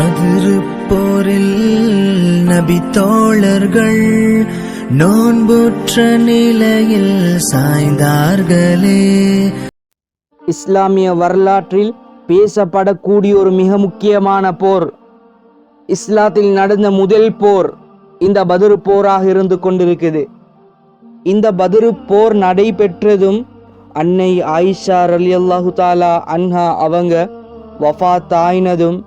பதிருப்போரில் நபி தோழர்கள் நோன்புற்ற நிலையில் சாய்ந்தார்களே. இஸ்லாமிய வரலாற்றில் பேசப்படக்கூடிய ஒரு மிக முக்கியமான போர். இஸ்லாத்தில் நடந்த முதல் போர் இந்த பதிரு போராக இருந்து கொண்டிருக்குது. இந்த பதிரு போர் நடைபெற்றதும் அன்னை ஆயிஷா ரலியல்லாஹு தாலா அன்ஹா அவங்க வஃபாத் ஆயினதும்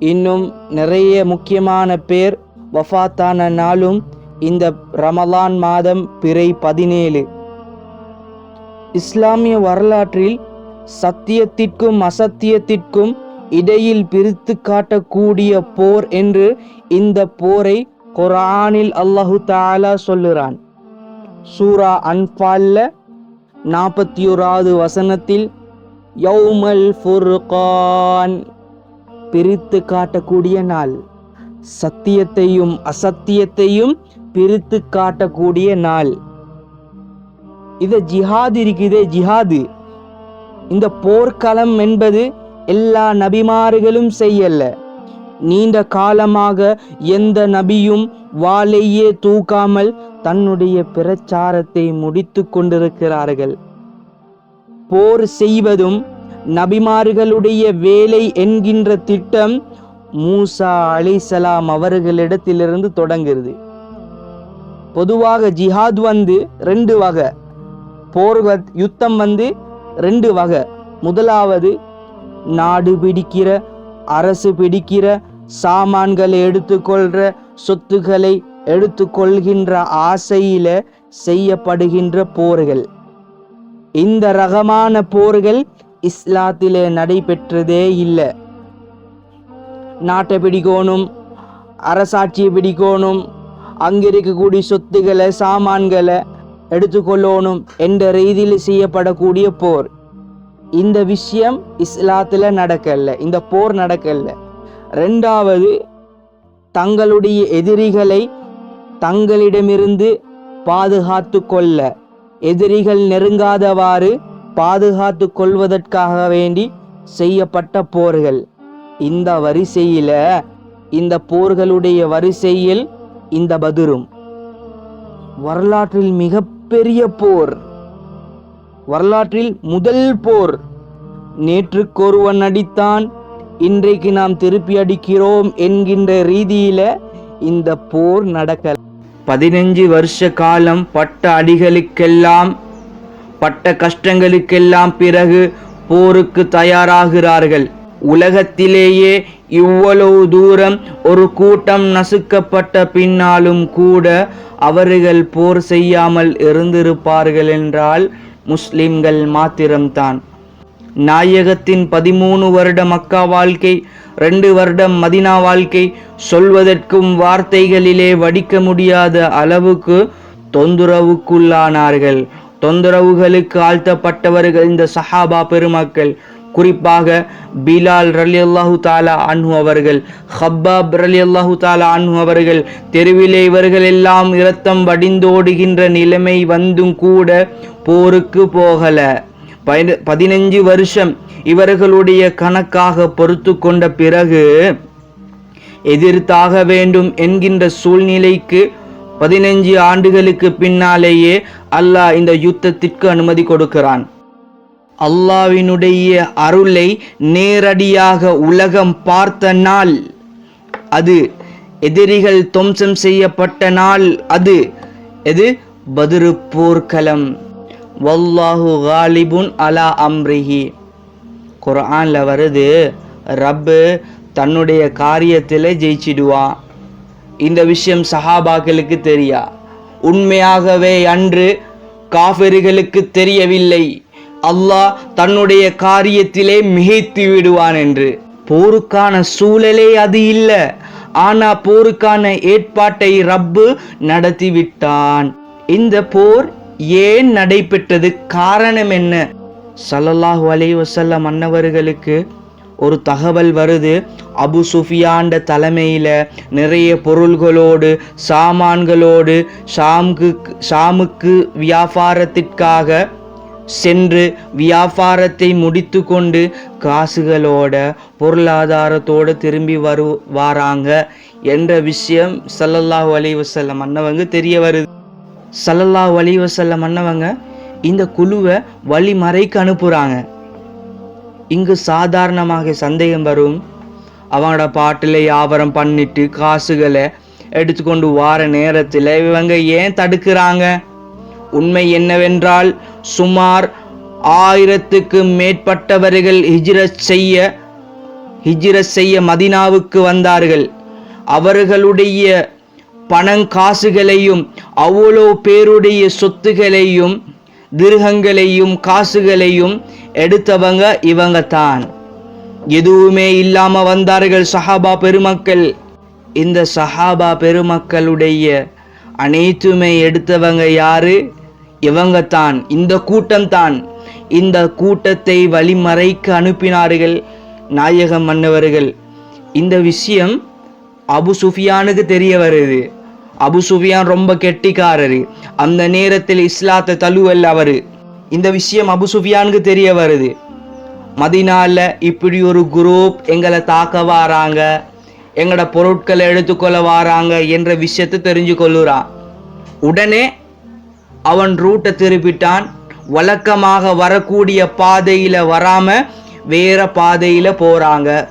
இன்னும் நிறைய முக்கியமான பேர் வஃபாத்தான நாளும் இந்த ரமலான் மாதம் பிறை பதினேழு. இஸ்லாமிய வரலாற்றில் சத்தியத்திற்கும் அசத்தியத்திற்கும் இடையில் பிரித்து காட்டக்கூடிய போர் என்று இந்த போரை குரானில் அல்லாஹு தாலா சொல்லுறான். சூரா அன்பால்ல நாற்பத்தி ஓராவது வசனத்தில் யௌமல் ஃபுர்கான் பிரித்து காட்டக்கூடிய நாள். சத்தியத்தையும் அசத்தியத்தையும் பிரித்து காட்டக்கூடிய நாள். இது ஜிஹாது இருக்குதே ஜிஹாது. இந்த போர்க்களம் என்பது எல்லா நபிமார்களும் செய்யல. நீண்ட காலமாக எந்த நபியும் வாளையே தூக்காமல் தன்னுடைய பிரச்சாரத்தை முடித்து கொண்டிருக்கிறார்கள். போர் செய்வதும் நபிமார்களுடைய வேலை என்கின்ற திட்டம் மூசா அலிசலாம் அவர்களிடத்திலிருந்து தொடங்குகிறது. பொதுவாக ஜிஹாத் வந்து ரெண்டு வகை. போர் யுத்தம் வந்து ரெண்டு வகை. முதலாவது நாடு பிடிக்கிற அரசு பிடிக்கிற சாமான்களை எடுத்துக்கொள்கிற சொத்துக்களை எடுத்துக்கொள்கின்ற ஆசையில் செய்யப்படுகின்ற போர்கள். இந்த ரகமான போர்கள் இஸ்லாத்திலே நடைபெற்றதே இல்லை. நாட்டை பிடிக்கணும் அரசாட்சியை பிடிக்கணும் அங்கே இருக்கக்கூடிய சொத்துக்களை சாமான்களை எடுத்துக்கொள்ளணும் என்ற ரீதியில் செய்யப்படக்கூடிய போர். இந்த விஷயம் இஸ்லாத்தில் நடக்கல இந்த போர் நடக்கல ரெண்டாவது தங்களுடைய எதிரிகளை தங்களிடமிருந்து பாதுகாத்து கொள்ள எதிரிகள் நெருங்காதவாறு பாதுகாத்து கொள்வதற்காக வேண்டி செய்யப்பட்ட போர்கள். இந்த வரிசையில இந்த போர்களுடைய வரிசையில் இந்த பதிரும். வரலாற்றில் மிகப்பெரிய போர். வரலாற்றில் முதல் போர். நேற்றுக்கொருவன் அடித்தான் இன்றைக்கு நாம் திருப்பி அடிக்கிறோம் என்கின்ற ரீதியில இந்த போர் நடக்கல. பதினஞ்சு வருஷ காலம் பட்ட அடிகளுக்கெல்லாம் பட்ட கஷ்டங்களுக்கெல்லாம் பிறகு போருக்கு தயாராகிறார்கள். உலகத்திலேயே இவ்வளவு தூரம் ஒரு கூட்டம் நசுக்கப்பட்ட பின்னாலும் கூட அவர்கள் போர் செய்யாமல் இருந்திருப்பார்கள் என்றால் முஸ்லிம்கள் மாத்திரம்தான். நாயகத்தின் பதிமூணு வருட மக்கா வாழ்க்கை ரெண்டு வருடம் மதினா வாழ்க்கை சொல்வதற்கும் வார்த்தைகளிலே வடிக்க முடியாத அளவுக்கு தொந்தரவுக்குள்ளானார்கள். தொந்தரவுகளுக்கு ஆழ்த்தப்பட்டவர்கள் இந்த சஹாபா பெருமக்கள். குறிப்பாக பிலால் ரலி அல்லாஹு தாலா அன்ஹு அவர்கள் ஹப்பாப் ரலி அல்லாஹு தாலா அன்ஹு அவர்கள் தெருவிலே இவர்கள் எல்லாம் இரத்தம் வடிந்தோடுகின்ற நிலைமை வந்தும் கூட போருக்கு போகல. பயன- பதினஞ்சு வருஷம் இவர்களுடைய கணக்காக பொறுத்து கொண்ட பிறகு எதிர்த்தாக வேண்டும் என்கின்ற சூழ்நிலைக்கு பதினைஞ்சு ஆண்டுகளுக்கு பின்னாலேயே அல்லாஹ் இந்த யுத்தத்திற்கு அனுமதி கொடுக்கிறான். அல்லாவினுடைய அருளை நேரடியாக உலகம் பார்த்த நாள் அது எதிரிகள் துவம்சம் செய்யப்பட்ட நாள் அது எது? பதிரு போர்க்களம். வல்லாஹு காலிபுன் அலா அம்ரிஹி. குரான்ல வருது ரப்பு தன்னுடைய காரியத்தில் ஜெயிச்சிடுவான் இந்த விஷயம் சஹாபாக்களுக்கு தெரியா? உண்மையாகவே அன்று காஃபிர்களுக்கு தெரியவில்லை. அல்லாஹ் தன்னுடைய காரியத்திலே மிகைத்து விடுவான் என்று. போருக்கான சூழலே அது இல்லை. ஆனா போருக்கான ஏற்பாட்டை ரப்பு நடத்தி விட்டான். இந்த போர் ஏன் நடைபெற்றது காரணம் என்ன? சல்லல்லாஹு அலைவசல்லம் அன்னவர்களுக்கு மன்னவர்களுக்கு ஒரு தகவல் வருது. அபு சுஃபியாண்ட தலைமையில் நிறைய பொருள்களோடு சாமான்களோடு ஷாம்கு ஷாமுக்கு வியாபாரத்திற்காக சென்று வியாபாரத்தை முடித்து கொண்டு காசுகளோட பொருளாதாரத்தோடு திரும்பி வரு வாராங்க என்ற விஷயம் சல்லல்லாஹ் அலைஹி மன்னவங்க தெரிய வருது. சல்லல்லாஹ் அலைஹி மன்னவங்க இந்த குழுவை வழிமறைக்கு அனுப்புகிறாங்க இங்கு சாதாரணமாக சந்தேகம் வரும். அவங்களோட பாட்டில் வியாபாரம் பண்ணிட்டு காசுகளை எடுத்துக்கொண்டு வார நேரத்தில் இவங்க ஏன் தடுக்கிறாங்க? உண்மை என்னவென்றால் சுமார் ஆயிரத்துக்கு மேற்பட்டவர்கள் ஹிஜ்ரத் செய்ய ஹிஜ்ரத் செய்ய மதினாவுக்கு வந்தார்கள். அவர்களுடைய பணங்காசுகளையும் அவ்வளோ பேருடைய சொத்துகளையும் திருகங்களையும் காசுகளையும் எடுத்தவங்க இவங்க தான் எதுவுமே இல்லாமல் வந்தார்கள் சஹாபா பெருமக்கள். இந்த சஹாபா பெருமக்களுடைய அனைத்துமே எடுத்தவங்க யாரு? இவங்க தான் இந்த கூட்டம் தான் இந்த கூட்டத்தை வழிமறைக்கு அனுப்பினார்கள் நாயகம் மன்னவர்கள். இந்த விஷயம் அபு சுஃபியானுக்கு தெரிய வருது. அபு சுஃபியான் ரொம்ப கெட்டிக்காரர். அந்த நேரத்தில் இஸ்லாத்தை தழுவல் அவர். இந்த விஷயம் அபு சுஃபியானுக்கு தெரிய வருது. மதினால இப்படி ஒரு குரூப் எங்களை தாக்க வாராங்க. எங்களோட பொருட்களை எடுத்துக்கொள்ள வாராங்க என்ற விஷயத்தை தெரிஞ்சு கொள்ளுறான் உடனே அவன் ரூட்டை திருப்பிட்டான். வழக்கமாக வரக்கூடிய பாதையில் வராமல் வேற பாதையில் போகிறாங்க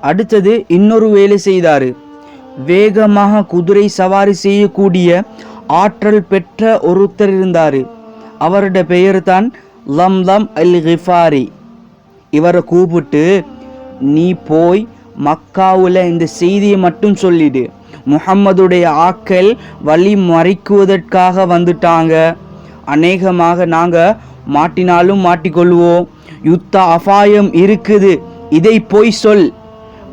அடுத்தது இன்னொரு வேலை செய்தாரு. வேகமாக குதிரை சவாரி செய்யக்கூடிய ஆற்றல் பெற்ற ஒருத்தர் இருந்தார். அவருடைய பெயர் தான் லம் அல் ஹிஃபாரி இவரை கூப்பிட்டு நீ போய் மக்காவில் இந்த செய்தியை மட்டும் சொல்லிடு. முஹம்மதுடைய ஆக்கள் வழி மறைக்குவதற்காக வந்துட்டாங்க. அநேகமாக நாங்கள் மாட்டினாலும் மாட்டிக்கொள்வோம். யுத்த அபாயம் இருக்குது. இதை போய் சொல்.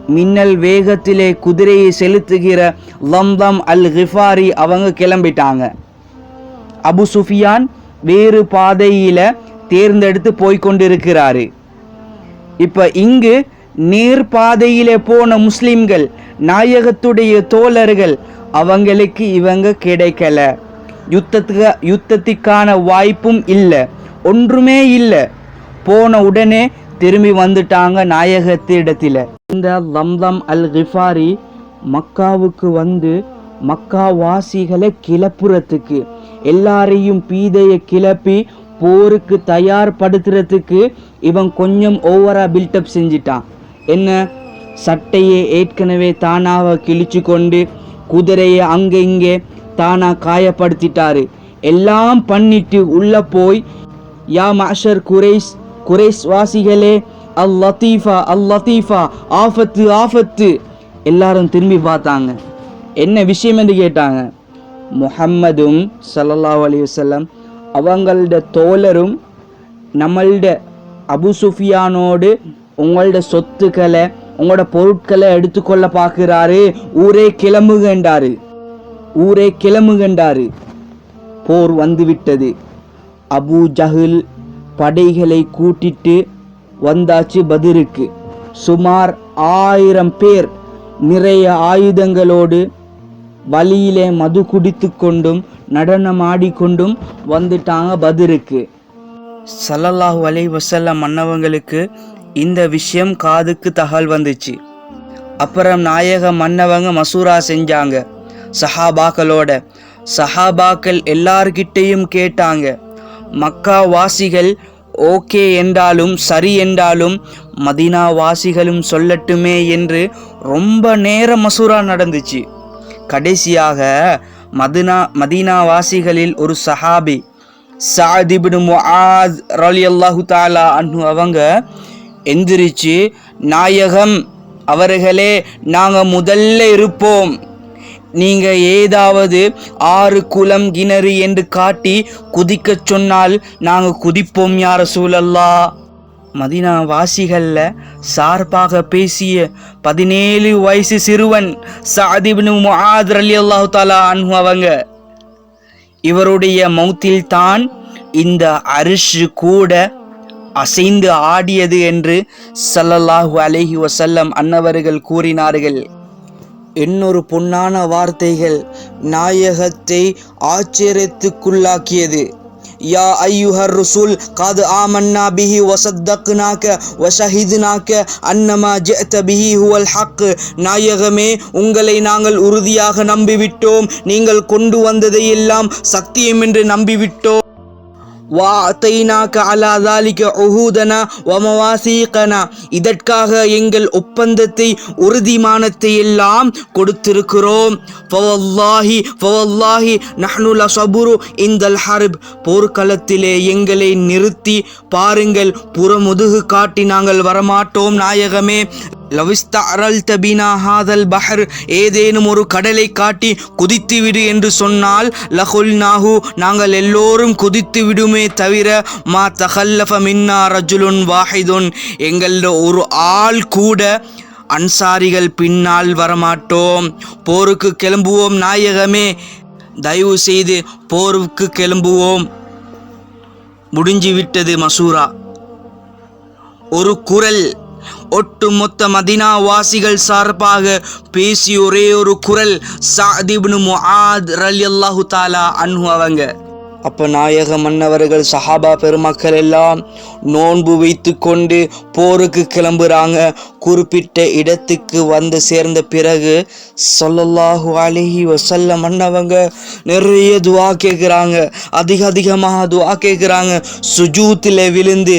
மின்னல் வேகத்திலே குதிரையை செலுத்துகிற லம்தம் அல் ஹிஃபாரி அவங்க கிளம்பிட்டாங்க. அபு சுஃபியான் வேறு பாதையில் தேர்ந்தெடுத்து போய்கொண்டிருக்கிறாரு இப்போ இங்கு நேர்பாதையிலே போன முஸ்லிம்கள் நாயகத்துடைய தோழர்கள் அவங்களுக்கு இவங்க கிடைக்கல. யுத்தத்துக்கு யுத்தத்துக்கான வாய்ப்பும் இல்லை ஒன்றுமே இல்லை. போன உடனே திரும்பி வந்துட்டாங்க நாயகத்து இடத்துல இந்த லம்லம் அல் கிஃபாரி மக்காவுக்கு வந்து மக்கா வாசிகளை கிளப்புறதுக்கு எல்லாரையும் பீதையை கிளப்பி போருக்கு தயார்படுத்துறதுக்கு இவன் கொஞ்சம் ஓவரா பில்டப் செஞ்சிட்டான். என்ன? சட்டையை ஏற்கனவே தானாக கிழிச்சு கொண்டு குதிரையை அங்கே இங்கே தானா காயப்படுத்திட்டாரு. எல்லாம் பண்ணிட்டு உள்ள போய் யா மாஷர் குரைஸ் குறைஸ் வாசிகளே அல் லத்தீஃபா அல் லத்தீஃபா ஆஃபத்து ஆஃபத்து. எல்லாரும் திரும்பி பார்த்தாங்க. என்ன விஷயம் என்று கேட்டாங்க. முஹம்மதும் சல்லல்லா அலி வல்லம் அவங்களோட தோழரும் நம்மள்ட அபு சுஃபியானோடு உங்களோட சொத்துக்களை உங்களோட பொருட்களை எடுத்துக்கொள்ள பார்க்குறாரு. ஊரே கிளம்புகின்றாரு. ஊரே கிளம்புகின்றாரு. போர் வந்துவிட்டது. அபு ஜஹில் படைகளை கூட்டிட்டு வந்தாச்சு பதிருக்கு. சுமார் ஆயிரம் பேர் நிறைய ஆயுதங்களோடு வழியிலே மது குடித்து கொண்டும் நடனமாடிக்கொண்டும் வந்துட்டாங்க பதிருக்கு. சல்லல்லாஹு வலை வசல்ல மன்னவங்களுக்கு இந்த விஷயம் காதுக்கு தகவல் வந்துச்சு. அப்புறம் நாயக மன்னவங்க மசூரா செஞ்சாங்க. சஹாபாக்களோட. சஹாபாக்கள் எல்லார்கிட்டையும் கேட்டாங்க. மக்கா வாசிகள் ஓகே என்றாலும் சரி என்றாலும் மதீனா வாசிகளும் சொல்லட்டுமே என்று ரொம்ப நேரம் மசூரா நடந்துச்சு. கடைசியாக மதினா மதீனா வாசிகளில் ஒரு சஹாபி சாதிபின் முஆத் ரலியல்லாஹு தாலா அன்னு அவங்க எந்திரிச்சு நாயகம் அவர்களே நாங்கள் முதல்ல இருப்போம். நீங்க ஏதாவது ஆறு குளம் கிணறு என்று காட்டி குதிக்கச் சொன்னால் நாங்க குதிப்போம் யார சூழல்லா மதினா வாசிகள்ல சார்பாக பேசிய பதினேழு வயசு சிறுவன் சாதிபின் அலி அல்லாஹ் தாலா அன்ஹு அவங்க. இவருடைய மௌத்தில் தான் இந்த அரிஷு கூட அசைந்து ஆடியது என்று சல்லல்லாஹு அலஹி வசல்லம் அன்னவர்கள் கூறினார்கள். இன்னொரு பொன்னான வார்த்தைகள் நாயகத்தை ஆச்சரியத்துக்குள்ளாக்கியது. யா ஐயுஹர் ருசுல் காது ஆமன்னா பிஹி வசத்தக்குனாக்க வசஹிதுனாக்க அன்னமா ஜெத்த பிஹி ஹுவல் ஹக்கு நாயகமே உங்களை நாங்கள் உறுதியாக நம்பிவிட்டோம். நீங்கள் கொண்டு வந்ததையெல்லாம் சத்தியம் என்று நம்பிவிட்டோம். வாத்தைனாக்க அலா தாலிக உஹூதனா வமவாசீகனா இதற்காக எங்கள் ஒப்பந்தத்தை உறுதிமானத்தை எல்லாம் கொடுத்திருக்கிறோம். ஃபவல்லாஹி ஃபவல்லாஹி நஹ்னுல சபுரு இந்தல் ஹர்ப் போர்க்களத்திலே எங்களை நிறுத்தி பாருங்கள். புறமுதுகு காட்டி நாங்கள் வரமாட்டோம் நாயகமே. லவிஸ்தரல் தபினா ஹாதல் பஹர் ஏதேனும் ஒரு கடலை காட்டி குதித்து விடு என்று சொன்னால் லஹுல் நாஹு நாங்கள் எல்லோரும் குதித்து விடுமே தவிர மா தஹல்லஃப மின்னா ரஜுலுன் வாஹிதுன் எங்கள ஒரு ஆள் கூட அன்சாரிகள் பின்னால் வரமாட்டோம். போருக்கு கிளம்புவோம் நாயகமே தயவு செய்து போருக்கு கிளம்புவோம். முடிஞ்சு விட்டது மசூரா. ஒரு குரல் ஒட்டுமொத்த மதினா வாசிகள் சார்பாக பேசிய ஒரே ஒரு குரல் சாதிப்னு முஆத் ரலியல்லாஹு தாலா அன்ஹு அவங்க. அப்போ நாயக மன்னவர்கள் சஹாபா பெருமக்கள் எல்லாம் நோன்பு வைத்து கொண்டு போருக்கு கிளம்புறாங்க. குறிப்பிட்ட இடத்துக்கு வந்து சேர்ந்த பிறகு சொல்லல்லாஹு அழகி வசல்ல மன்னவங்க நிறைய துவா கேட்குறாங்க அதிக அதிகமாக துவா கேட்குறாங்க சுஜூத்தில் விழுந்து